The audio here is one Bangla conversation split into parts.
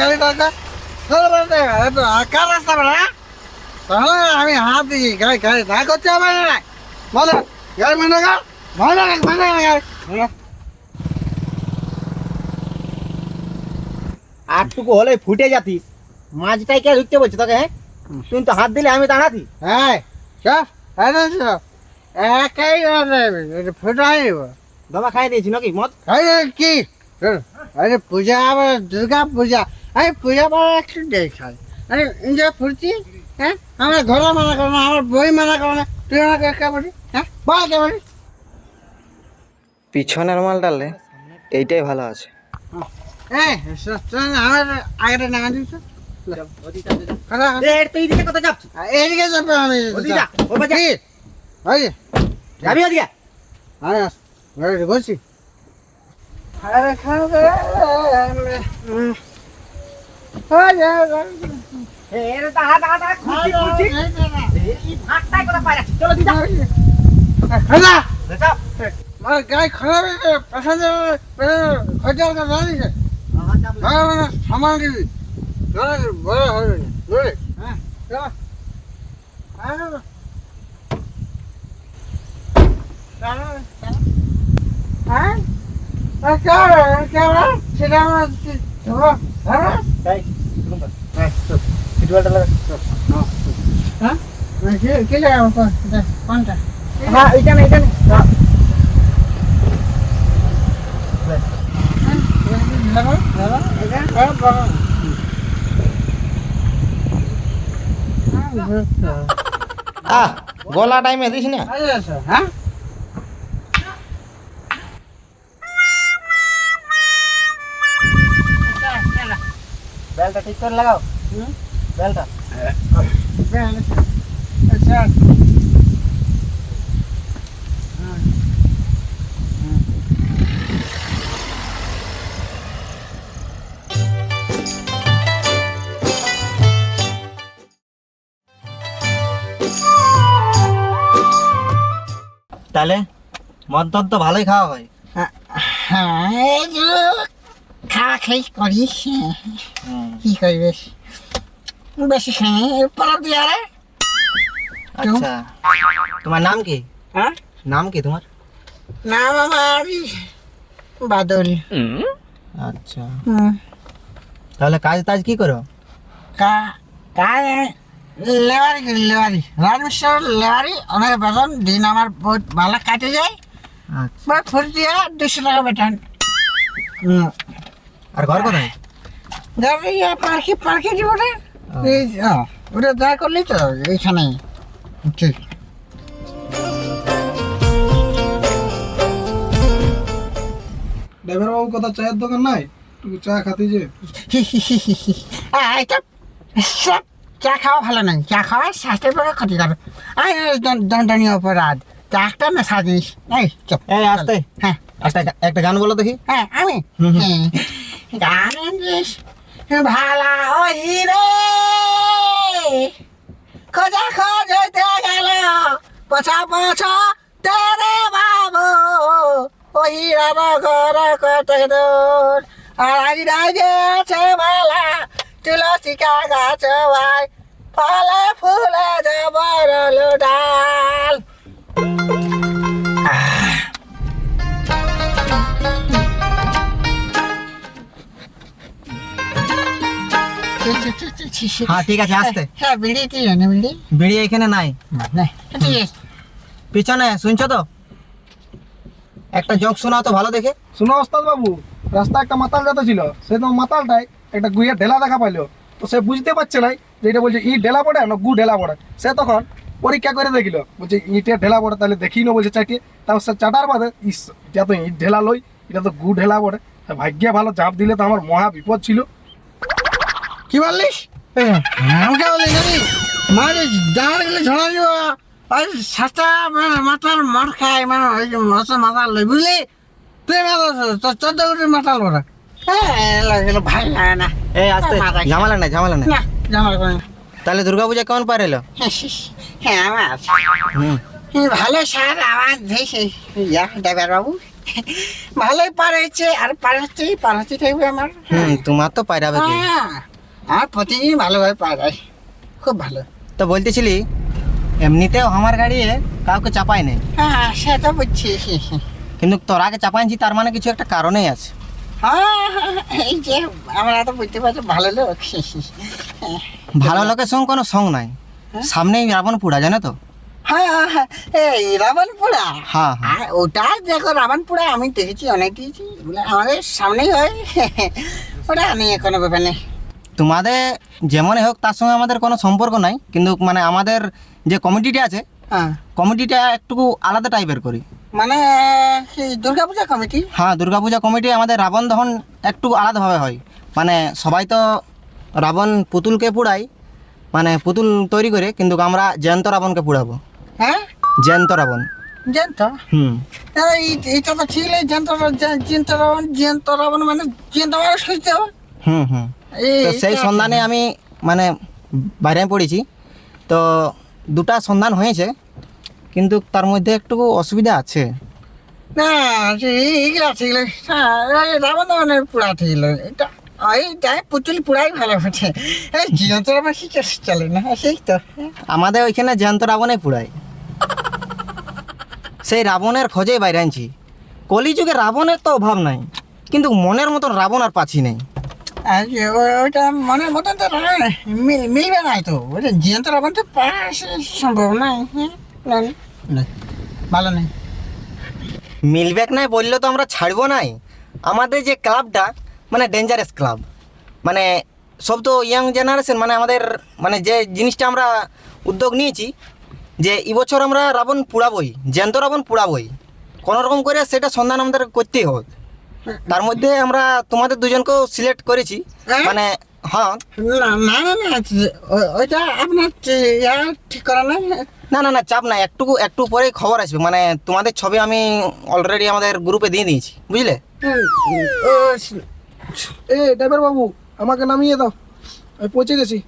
গাড়ি গাড়ি দাঁড়া কার রাস্তা বেড়া তাহলে আমি হাত দিই গাড়ি গাড়ি দাঁড়া করতে হবে না বলো গাড়ি মানে গা মানে মানে গাড়ি আটটুকু হলে ফুটে যাতিস মাঝটাই কে ঢুকতে বলছে তোকে হ্যাঁ? তুই তো হাত দিলে আমি দাঁড়াতি। হ্যাঁ চল একাই ফুটাই দমা খাই দিয়েছি নাকি মদ? আরে কি? আরে পূজা আবার দুর্গা পূজা। আরে পূজা পাওয়া একটু দেখাই আরে এনজয় করছি হ্যাঁ আমার ঘরে মানা করো না আমার বই মানা করো না তুই আমাকে কে বলি হ্যাঁ বল কে বলি পিছনের মাল ডাললে এইটাই ভালো আছে আমার আগে নামা দিস তুই দিকে কোথায় যাচ্ছিস এইদিকে যাবে আমি ওদিকে যা, ওই পাশে যা। কি? ওই যে, যাবি ওদিকে আরে ঘরে বসি আরে খাও রে হুম। ওই যে, এ রে দাঁড়া দাঁড়া দাঁড়া খুঁজছি খুঁজছি এই ভাগটাই করে পাই রাখছি চলো দিদা খালা যাও আমার গায়ে খারাপ হয়েছে প্যাসেঞ্জার খরচার কাছে জানিস হ্যাঁ সামান দিবি ধরে বড় হবে ধরে চলো চলো। চলো, চলো। আর কেমন কেমন সেটা আমার কি- ধরো, ধরো। এই হ্যাঁ সিটবেল্টটা লাগা হ্যাঁ কি- কি লাগাবো কোন- এটা, কোনটা হ্যাঁ এইখানে এইখানে হ্যাঁ, লাগাবো, লাগাবো, এটা, হ্যাঁ, বড়। হ্যাঁ, বুঝতে হবে। আহ গলা টাইমে দিস না বেলটা ঠিক করে লাগাও হুম? বেলটা আচ্ছা তাহলে মদ টদ তো ভালোই খাওয়া হয় হ্যাঁ খাওয়া খাই করিস কি করবিস বেশি খাই পরব দিয়ে আরে। আচ্ছা তোমার নাম কি? হ্যাঁ? নাম কি তোমার? নাম আমার বাদল। আচ্ছা। তাহলে কাজ টাজ কি করো? কা কাজ লেবারি করি লেবারি রাজমিস্টার লেবারি অনেক বেতন দিন আমার বহুত ভালো কাটে যায়। আচ্ছা। ফুর্তি হয় দুশো টাকা বেতন। আর ঘর কোথায়? গাড়ি পার্কে পার্কে এই ওটা যা করলি তো এইখানে। ঠিক ড্রাইভার বাবু কথা চায়ের দোকান নাই? একটু চা খাতে যে। এটা সব চা খাওয়া ভালো নয় চা খাওয়া স্বাস্থ্যের পক্ষে ক্ষতিকারক আই দণ্ডনীয় অপরাধ। চাটা নেশা জিনিস এই চপ। এই আসতে। হ্যাঁ। একটা একটা গান বলো দেখি। হ্যাঁ আমি। হুম, হুম। হ্যাঁ। জিনিস ভালা ওই রে খোঁজা খোঁজ হইতে গেল। পছা পছা তেরে বাবু। ওই ঘর কত দূর। আর আজ আছে ভালা তুলসিকা গাছ ভাই। ফলে ফুলে জবর ডাল। হ্যাঁ ঠিক আছে আসতে। হ্যাঁ বিড়ি কি জানে বিড়ি বিড়ি এখানে নাই। ঠিক আছে পিছনে শুনছো তো? একটা জোক শোনাও তো ভালো দেখে। শোনো ওস্তাদ বাবু রাস্তা একটা মাতাল যাতে ছিল। সে তো মাতালটাই একটা গুইয়ের ঢেলা দেখা পাইলো। তো সে বুঝতে পারছে না যে এটা বলছে ই ঢেলা পড়ে না গু ঢেলা পড়ে। সে তখন পরীক্ষা করে দেখিল। বলছে ইটের ঢেলা পড়ে তাহলে দেখি না বলছে চাটিয়ে তারপর সে চাটার বাদে ইস এটা তো ইট ঢেলা লই এটা তো গু ঢেলা পড়ে। ভাগ্যে ভালো চাপ দিলে তো আমার মহা বিপদ ছিল। কি বললিস? আমাকে বললি নাকি মানে দাঁড় ঝড়া দিব। ওই সাতটা মানে মাথার মার খায় মানে ওই মাথা মাথা লই বুঝলি? তুই মাথা চোদ্দ কোটি মাথাল বড় হ্যাঁ ভালো লাগে না। এই আসতে ঝামেলা নাই ঝামেলা নাই। না করে তাহলে দুর্গাপূজা কেমন পার হ্যাঁ আমার ভালো স্যার আমার ইয়া ড্রাইভার বাবু। ভালোই পার হয়েছে আর পার হচ্ছেই পার হচ্ছে থাকবে আমার। হুম তোমার তো হ্যাঁ। আমার প্রতিদিন ভালোভাবে পাওয়া যায়। খুব ভালো। তো বলতেছিলি এমনিতেও আমার গাড়ি কাউকে চাপাই নেই। হ্যাঁ সেটা বুঝছি। কিন্তু তোর আগে চাপাইছি তার মানে কিছু একটা কারণেই আছে। হ্যাঁ এই যে আমরা তো বুঝতে পারছি ভালো লোক। ভালো লোকের সঙ্গে কোনো সঙ্গ নাই। সামনেই রাবণ পুড়া জানো তো? হ্যাঁ হ্যাঁ, এই রাবণপুরা? হ্যাঁ হ্যাঁ। আর ওটা দেখো রাবণপুরা আমি দেখেছি অনেক দিয়েছি আমাদের সামনেই হয়। ওটা নিয়ে কোনো ব্যাপার নেই। তোমাদের যেমনই হোক তার সঙ্গে আমাদের কোনো সম্পর্ক নাই। কিন্তু মানে আমাদের যে কমিটিটা আছে হ্যাঁ। কমিটিটা একটু আলাদা টাইপের করি। মানে সেই দুর্গাপূজা কমিটি? হ্যাঁ দুর্গাপূজা কমিটি আমাদের রাবণ দহন একটু আলাদাভাবে হয়। মানে সবাই তো রাবণ পুতুলকে পুড়াই মানে পুতুল তৈরি করে কিন্তু আমরা জয়ন্ত রাবণকে পুড়াবো। হ্যাঁ? জয়ন্ত রাবণ। জানতো হুম। এটা তো ছিল জ্যান্ত জ্যান্ত রাবণ জয়ন্ত রাবণ মানে জয়ন্ত মানুষ খুঁজতে হবে হুম হুম। তো সেই সন্ধানে আমি মানে বাইরে পড়েছি। তো দুটা সন্ধান হয়েছে কিন্তু তার মধ্যে একটু অসুবিধা আছে। না এইগুলা রাবণ এটা এইটাই পুতুল ভালো হচ্ছে। এই জ্যান্ত রাবণ কি চলে না সেই তো। আমাদের ওইখানে জ্যান্ত রাবণে পুড়ায় সেই রাবণের খোঁজেই বাইরে আনছি। কলিযুগে রাবণের তো অভাব নাই কিন্তু মনের মতন রাবণ আর পাচ্ছি নেই। ওইটা মনের মতন তো মিলবে না তো। ওটা জ্যান্ত রাবণ তো সম্ভব নয় হ্যাঁ না, না, ভালো নেই। মিলবেক নাই বললে তো আমরা ছাড়বো নাই। আমাদের যে ক্লাবটা মানে ডেঞ্জারাস ক্লাব মানে সব তো ইয়াং জেনারেশন মানে আমাদের মানে যে জিনিসটা আমরা উদ্যোগ নিয়েছি যে এবছর আমরা রাবণ পুড়াবই জ্যান্ত রাবণ পুড়াবই। কোনো রকম করে সেটা সন্ধান আমাদের করতেই হবে। তার মধ্যে আমরা তোমাদের দুজনকেও সিলেক্ট করেছি। হ্যাঁ? মানে হ্যাঁ। না না না না ওইটা আপনার ঠিক করা নাই? না না না চাপ নাই। একটু একটু পরেই খবর আসবে। মানে তোমাদের ছবি আমি অলরেডি আমাদের গ্রুপে দিয়ে দিয়েছি। বুঝলে? এ এ ড্রাইভার বাবু আমাকে নামিয়ে দাও। আমি পৌঁছে গেছি।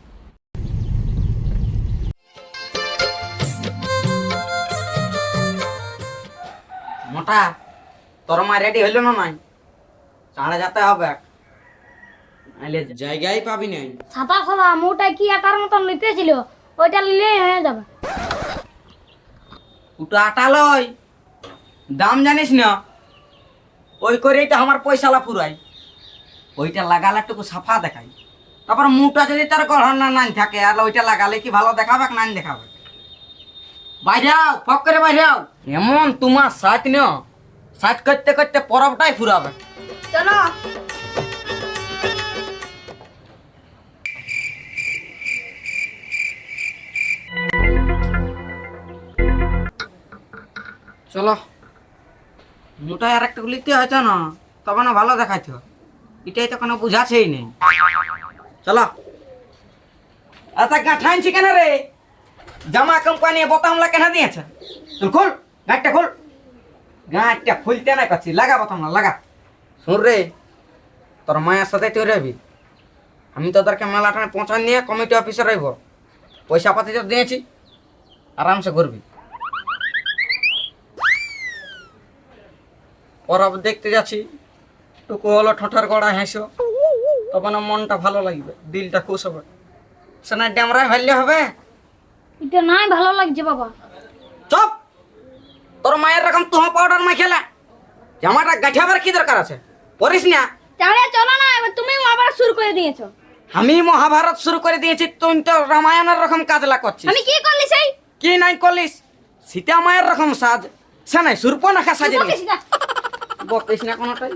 মোটা তোর মা রেডি হইল না নাই? চাঁড়ে যেতে হবে। নাইলে জায়গায় পাবি নাই। সাদা সাদা মোটা কি আটার মতন নিতেছিল ওইটা নিলে হয়ে যাবে। ওটা আটা লই দাম জানিস না? ওই করেই তো আমার পয়সালা পুরাই ওইটা লাগালে একটু সাফা দেখাই। তারপর মুটা যদি তার গড়ন না নাই থাকে আর ওইটা লাগালে কি ভালো দেখাবে না দেখাবে? বাইরাও ফক করে বাইরাও। এমন তোমার সাথ ন সাথ করতে করতে পরবটাই ফুরাবে। চলো। চলো। মোটাই আর একটা লিখতে হয়তো না তবে না ভালো দেখাইতো এটাই তো কোনো বুঝাছেই নেই চলো। আচ্ছা গাঁঠা আনছি কেন রে? জামা কোম্পানি বোতামলা কেন দিয়েছে? চল খোল, গাঁটটা খোল। গাঁটটা খুলতে না পাচ্ছি লাগা বোতামলা লাগা। শুন রে তোর মায়ের সাথে তুই রবি আমি তোদেরকে মেলাটানে পৌঁছান নিয়ে কমিটি অফিসে রইব। পয়সা পাতি তো দিয়েছি আরামসে করবি পরব দেখতে যাচ্ছি টুকু হলো ঠোঁটার গড়া হেসো। তখন মনটা ভালো লাগবে দিলটা খুশ হবে। সে না ড্যামরায় ভাললে হবে? এটা নাই ভালো লাগছে বাবা। চপ! তোর মায়ের রকম তুহ পাউডার মা খেলা। জামাটা গাঠাবার কি দরকার আছে? পড়িস না। তাহলে চলো না এবার তুমি মহাভারত শুরু করে দিয়েছ। আমি মহাভারত শুরু করে দিয়েছি তুই তো রামায়ণের রকম কাজলা করছিস। আমি কি করলি সেই? কি নাই করলিস? সীতা মায়ের রকম সাজ। সে নাই সুরপনাখা সাজে বকিস না। বকিস না কোনোটাই।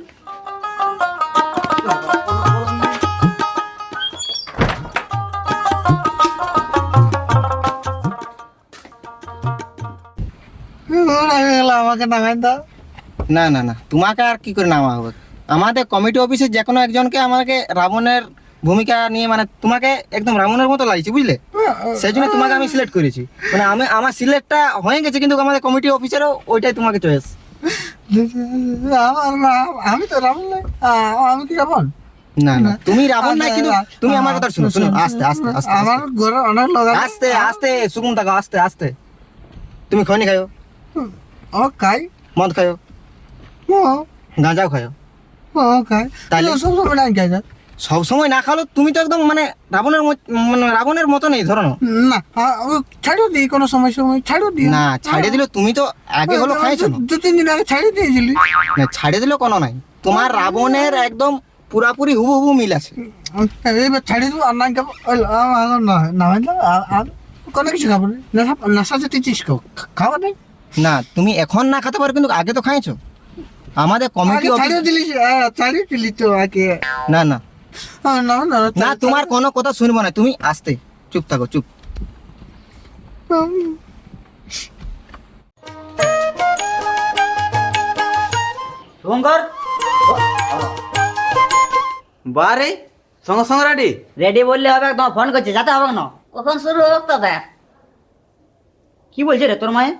আমাকে নামাই দাও। না না না তোমাকে আর কি করে নামা হবে আমাদের কমিটি অফিসে যে কোনো একজনকে আমাকে রাবণের ভূমিকা নিয়ে মানে তোমাকে একদম রাবণের মতো লাগছে বুঝলে? সেই জন্য তোমাকে আমি সিলেক্ট করেছি। মানে আমি আমার সিলেক্টটা হয়ে গেছে কিন্তু আমাদের কমিটি অফিসেরও ওইটাই তোমাকে চয়েস আমি তো রাবণ। আমি কি রাবণ? না না তুমি রাবণ নাই কিন্তু আচ্ছা, তুমি আমার কথা শুনো শুনো আস্তে আস্তে আস্তে আমার। ঘরে অনেক লোক আস্তে আস্তে সুকুম থাকো আস্তে আস্তে। তুমি খনি খাও ও খাই। মদ খাও হ্যাঁ গাঁজাও খাও হ্যাঁ? তাহলে সব সময় নাই খাই স্যার সব সময় না খালো তুমি তো একদম মানে রাবণের মানে রাবণের মতো নেই ধরো। না। না ও ছাড়িয়ে দিই কোনো সময় সময় ছাড়িয়ে দিই। না ছাড়িয়ে দিলে তুমি তো আগে হলো খাইছো দু তিন দিন আগে ছাড়িয়ে দিয়েছিলি। না ছাড়িয়ে দিলে কোনো নাই। তোমার রাবণের একদম পুরাপুরি হুবু হুবু মিল আছে। এইবার ছাড়িয়ে দেবো আর নাই খাব। না না না আর- কোনো কিছু খাব না। নেশা নেশা জাতীয় চিজ খাওয়া নেই। না তুমি এখন না খেতে পারো কিন্তু আগে তো খাইছো। আমাদের কমিটি ছাড়িয়ে দিলি তো আগে। না না। না না না তোমার কোনো কথা শুনব না। তুমি আসতে চুপ থাকো চুপ। শুভঙ্কর বারে সঙ্গে সঙ্গে রেডি রেডি বললে হবে তোমার ফোন করছে যাতে হবে না। কখন শুরু হোক তো কি বলছে রে তোর মায়ে?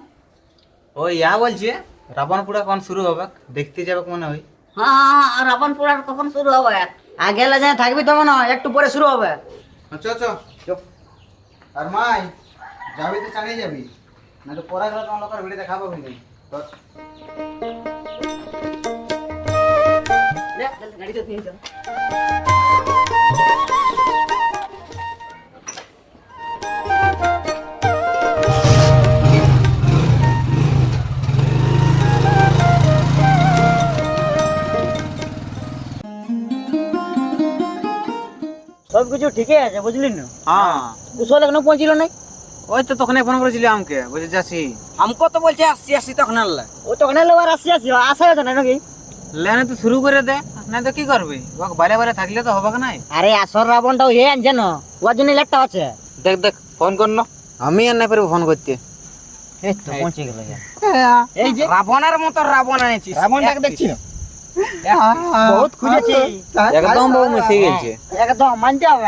ওই ইয়া বলছে। রাবণ পুরা কোন শুরু হবে? দেখতে যাবে মনে হয়? হ্যাঁ রাবণ পোড়ার কখন শুরু হবে? আগে যায় থাকবি তবে না একটু পরে শুরু হবে। চ চ আর মাই যাবি তো চালিয়ে যাবি। না তো পড়া গেলে তোমার লোকের ভিড়ে দেখাবো কিন্তু গাড়িতে নিয়ে চল সব কিছু ঠিকই আছে বুঝলি না? হ্যাঁ। কুশল এখনও পৌঁছিল নাই? ওই তো তখন ফোন করেছিলি আমাকে বলছে যাচ্ছি। আমকো তো বলছে আসছি আসছি তখন আনলে। ও তখন এলো আর আসছি আসছি। আসা হতো না নাকি? লেনে তো শুরু করে দে না তো কি করবি? বাইরে বাইরে থাকলে তো হবে নাই। আরে আসর রাবণটাও হে আনছে না। ওর জন্য লেটটা আছে। দেখ দেখ ফোন কর না। আমি আর না পারব ফোন করতে। এই তো পৌঁছে গেল। এই যে। রাবণের মতো রাবণ এনেছিস রাবণটাকে দেখছি। না বহুত খুঁজেছি। একদম বউ মিশে গেছে। একদম মানতে হবে।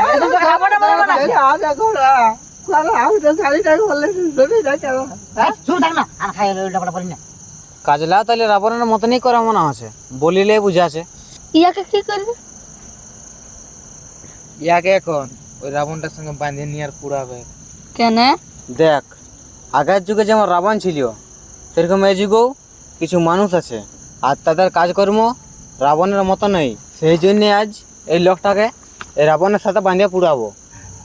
না কাজলা তাহলে রাবণের মতনই করা মনে আছে বলিলে বুঝাছে ইয়াকে কি করবি? ইয়াকে এখন ওই রাবণটার সঙ্গে বাঁধে নিয়ে আর পুরাবে কেন? দেখ আগের যুগে যেমন রাবণ ছিল সেরকম এই যুগেও কিছু মানুষ আছে। আর তাদের কাজকর্ম রাবণের মতো নেই সেই জন্য আজ এই লোকটাকে এই রাবণের সাথে বাঁধিয়ে পুরাবো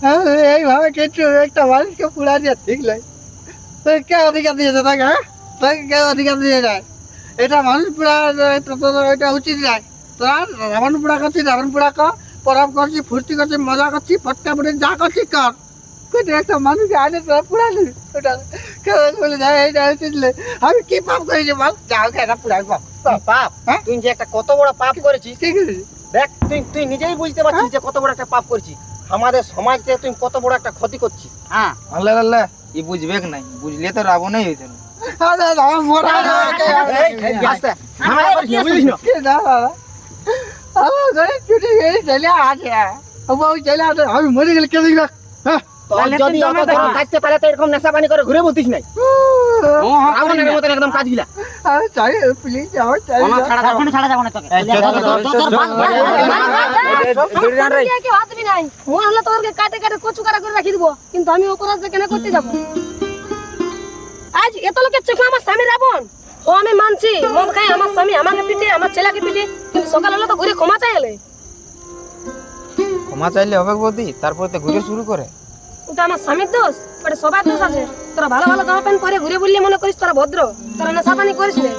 হ্যাঁ, এইভাবে কিছু একটা মানুষকে পুরা দিয়ে ঠিক নয় তো কে অধিকার দিয়েছে তাকে হ্যাঁ? তাকে কে অধিকার দিয়ে যায় এটা মানুষ পুরা এটা উচিত নয় তোরা রাবণ পুরা করছিস রাবণ পুরা কর পরব করছি ফুর্তি করছি মজা করছি ফটকা পড়ে যা করছি কর। কিন্তু একটা মানুষকে আনে তোরা পুরালি ওটা কেউ বলে যায় এইটা উচিত আমি কি পাপ করেছি বল? যাও এটা পুরাই পাপ পাপ হ্যাঁ? তুই যে একটা কত বড় পাপ করেছিস। ঠিক আছে দেখ তুই তুই নিজেই বুঝতে পারছিস যে কত বড় একটা পাপ করেছিস। আমাদের সমাজে তুই কত বড় একটা ক্ষতি করছিস। হ্যাঁ। আল্লাহ আল্লাহ ই বুঝবে নাই। বুঝলে তো রাবণই হইতো না। আমি মরে গেলে কেন যদি থাকতে পারে তো এরকম নেশা পানি করে ঘুরে বলতিস নাই। একদম কাজগুলা আমি চাই প্লিজ আমার চাই ছাড়া যাব না। ছাড়া যাব না তোকে। এই, চল, চল, চল, চল, চল, কেউ হাত দিবি নাই। মন হলে তোরকে কাটে কাটে কচু কাটা করে রাখি দিব কিন্তু আমি অপরাধ কেন করতে যাব? আজ এত লোকের চোখে আমার স্বামী রাবণ। ও আমি মানছি মদ খাই আমার স্বামী আমাকে পিটে আমার ছেলেকে পিটে কিন্তু সকাল হলে তো ঘুরে ক্ষমা চাইলে। ক্ষমা চাইলে হবে বৌদি তারপরে তো ঘুরে শুরু করে। ওটা আমার স্বামীর দোষ, ওটা সবার দোষ আছে। তোরা ভালো ভালো জামা প্যান্ট পরে ঘুরে বললে মনে করিস তোরা ভদ্র, তোরা নেশা পানি করিস না।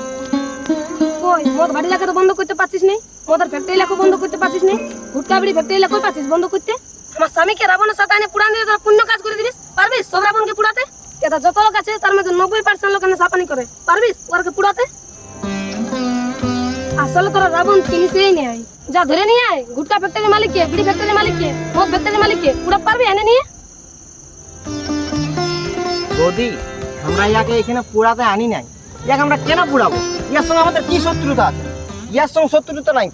কই, মদ ভাড়ি লাখে তো বন্ধ করতে পারছিস নি, মদের ফ্যাক্টরি লাখো বন্ধ করতে পারছিস নি গুটকা বিড়ি ফ্যাক্টরি লাখো পারছিস বন্ধ করতে। আমার স্বামীকে রাবণের সাথে আনে পুরান দিয়ে তোরা পুণ্য কাজ করে দিবিস পারবিস সব রাবণকে পুড়াতে এটা যত লোক আছে, তার মধ্যে নব্বই পার্সেন্ট লোক নেশা পানি করে। পারবিস ওরকে পুড়াতে আসলে তোরা রাবণ চিনিসই নেই যা ধরে নিয়ে আয় গুটকা ফ্যাক্টরি মালিককে, বিড়ি ফ্যাক্টরি মালিককে, মদ ফ্যাক্টরি মালিককে, পুরা পারবি এনে নিয়ে? বৌদি আমরা ইয়াকে এখানে পুরাতে আনি নাই। ইয়াকে আমরা কেন পুরাবো ইয়ার সঙ্গে আমাদের কি শত্রুতা আছে? ইয়ার সঙ্গে শত্রুতা নাই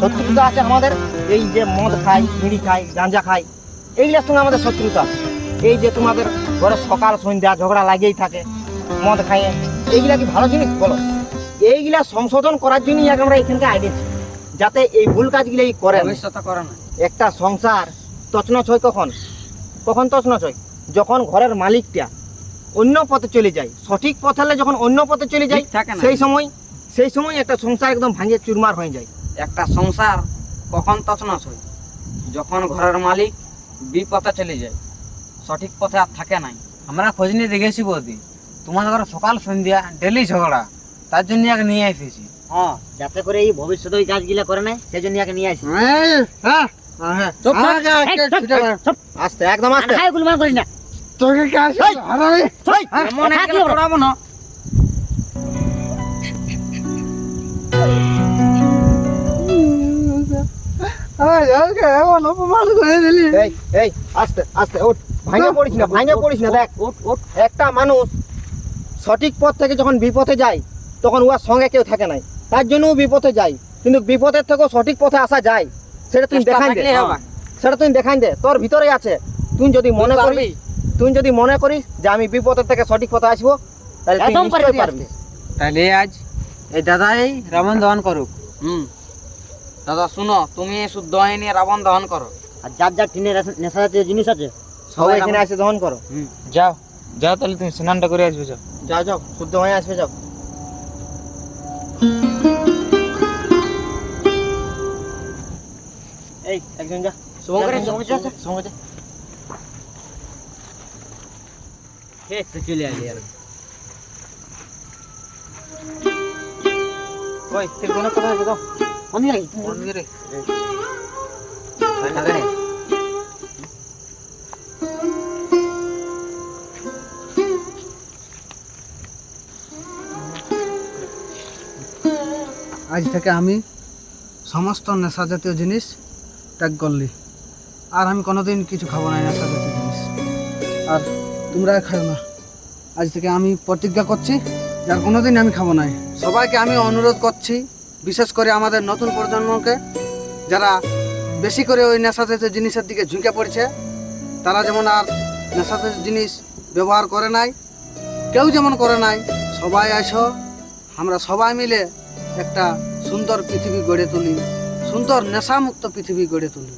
শত্রুতা আছে আমাদের এই যে মদ খাই বিড়ি খাই গাঁজা খাই এইগুলোর সঙ্গে আমাদের শত্রুতা আছে। এই যে তোমাদের ঘরে সকাল সন্ধ্যা ঝগড়া লাগেই থাকে মদ খাইয়ে এইগুলা কি ভালো জিনিস বলো? এইগুলা সংশোধন করার জন্য ইয়াকে আমরা এখানকে আইডিয়েছি যাতে এই ভুল কাজগুলো করে। করে না। একটা সংসার তছনছ হয় কখন? কখন তছনছ হয়? যখন ঘরের মালিকটা অন্য পথে চলে যায়। সঠিক পথ হলে যখন অন্য পথে চলে যায়। সেই সময় সেই সময় একটা সংসার একদম ভাঙে চুরমার হয়ে যায়। একটা সংসার কখন তছনছ হয়? যখন ঘরের মালিক বিপথে চলে যায় সঠিক পথে আর থাকে নাই। আমরা খোঁজ নিয়ে দেখেছি বৌদি তোমাদের ঘরে সকাল সন্ধ্যা ডেলি ঝগড়া তার জন্য আগে নিয়ে এসেছি হ্যাঁ যাতে করে এই ভবিষ্যতে ওই কাজগুলা করে নাই সেই জন্য একে নিয়ে আসি হ্যাঁ, হ্যাঁ, বেড়া। আস্তে একদম আস্তে। একজন পড়াবো না। এই, ওকে এমন অপমান করে দিলি। এই এই আস্তে আস্তে ওঠ ভাঙে পড়িস না ভাঙে পড়িস না দেখ। ওঠ ওঠ একটা মানুষ সঠিক পথ থেকে যখন বিপথে যায় তখন উহার সঙ্গে কেউ থাকে নাই। তার জন্য ও বিপথে যায় কিন্তু বিপদের থেকেও সঠিক পথে আসা যায়। সেটা তুমি দেখাই দে। সেটা তুই দেখাই দে। তোর ভিতরে আছে। তুই যদি মনে করিস তুই যদি মনে করিস যে আমি বিপদের থেকে সঠিক পথে আসব তাহলে তুই নিশ্চয়ই পারবি তাহলে আজ এই দাদাই রাবণ দহন করুক। হুম। দাদা শুনো তুমি এই শুদ্ধ হয়ে নিয়ে রাবণ দহন করো। আর যার যার টিনে নেশা জাতীয় জিনিস আছে সবাই এখানে এসে দহন করো। যাও যাও তাহলে তুমি স্নানটা করে আসবে যাও। যাও যাও শুদ্ধ হয়ে আসবে যাও। এই একজন যা। শুভঙ্কর, যা, যা, যা, যা, শুভঙ্কর, যা। চলে আলি আর ওই ত্রিকোণের কথা আছে তো অন্ধি নাকি আজ থেকে আমি সমস্ত নেশা জাতীয় জিনিস ত্যাগ করলি। আর আমি কোনোদিন কিছু খাব না নেশা জাতীয় জিনিস। আর তোমরা খাও না। আজ থেকে আমি প্রতিজ্ঞা করছি, যার কোনোদিন আমি খাব না সবাইকে আমি অনুরোধ করছি, বিশেষ করে আমাদের নতুন প্রজন্মকে, যারা বেশি করে ওই নেশা জাতীয় জিনিসের দিকে ঝুঁকে পড়ছে, তারা যেমন আর নেশা জাতীয় জিনিস ব্যবহার করে নাই, কেউ যেমন করে নাই, সবাই আসো আমরা সবাই মিলে একটা সুন্দর পৃথিবী গড়ে তুলি, সুন্দর নেশামুক্ত পৃথিবী গড়ে তুলি।